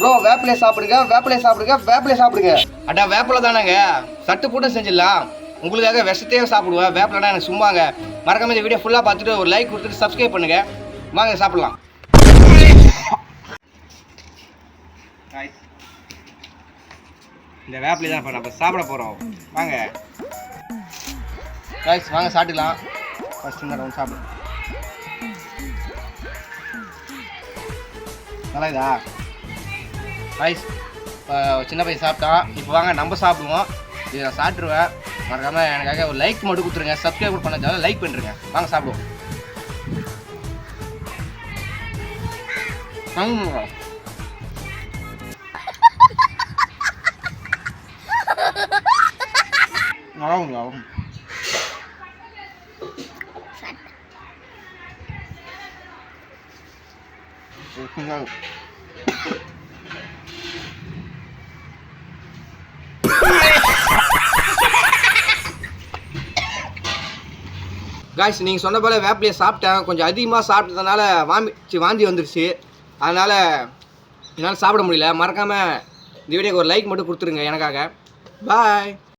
Bro வேப்பிலையை சாப்பிடுங்க வேப்பிலையை சாப்பிடுங்க வேப்பிலையை சாப்பிடுங்க. அடா வேப்பிலை தானேங்க. சட்டு போட்டு செஞ்சிடலாம். உங்களுக்காக விஷத்தையே சாப்பிடுவேன். வேப்பிலைனா எனக்கு சும்மாங்க. மறக்காம இந்த வீடியோ ஃபுல்லாக பார்த்துட்டு ஒரு லைக் கொடுத்துட்டு சப்ஸ்கிரைப் பண்ணுங்க. வாங்க சாப்பிடலாம். இந்த வேப்பிலை தான் இப்போ நம்ம சாப்பிட போகிறோம் வாங்க. ரைஸ் வாங்க சாப்பிடலாம் ஃபஸ்ட் இந்த ரவுண்ட் சாப்பிடலாம் நல்லா இதா ரைஸ் இப்போ சின்ன பையன் சாப்பிட்டான் இப்போ வாங்க நம்ம சாப்பிடுவோம். இதை நான் சாப்பிட்ருவேன் மறக்காம எனக்காக ஒரு லைக் மட்டும் கொடுத்துருங்க. சப்ஸ்கிரைப் பண்ண லைக் பண்ணிருங்க. வாங்க சாப்பிடுவோம். ம். நல்லா இருக்குங்க. காய்ஸ் நீங்கள் சொன்ன போல் வேப்பிலையை சாப்பிட்டேன். கொஞ்சம் அதிகமாக சாப்பிட்டதுனால வாமிச்சு வாந்தி வந்துருச்சு. அதனால் என்னால் சாப்பிட முடியல. மறக்காமல் இந்த வீடியோக்கு ஒரு லைக் மட்டும் கொடுத்துருங்க எனக்காக. பாய்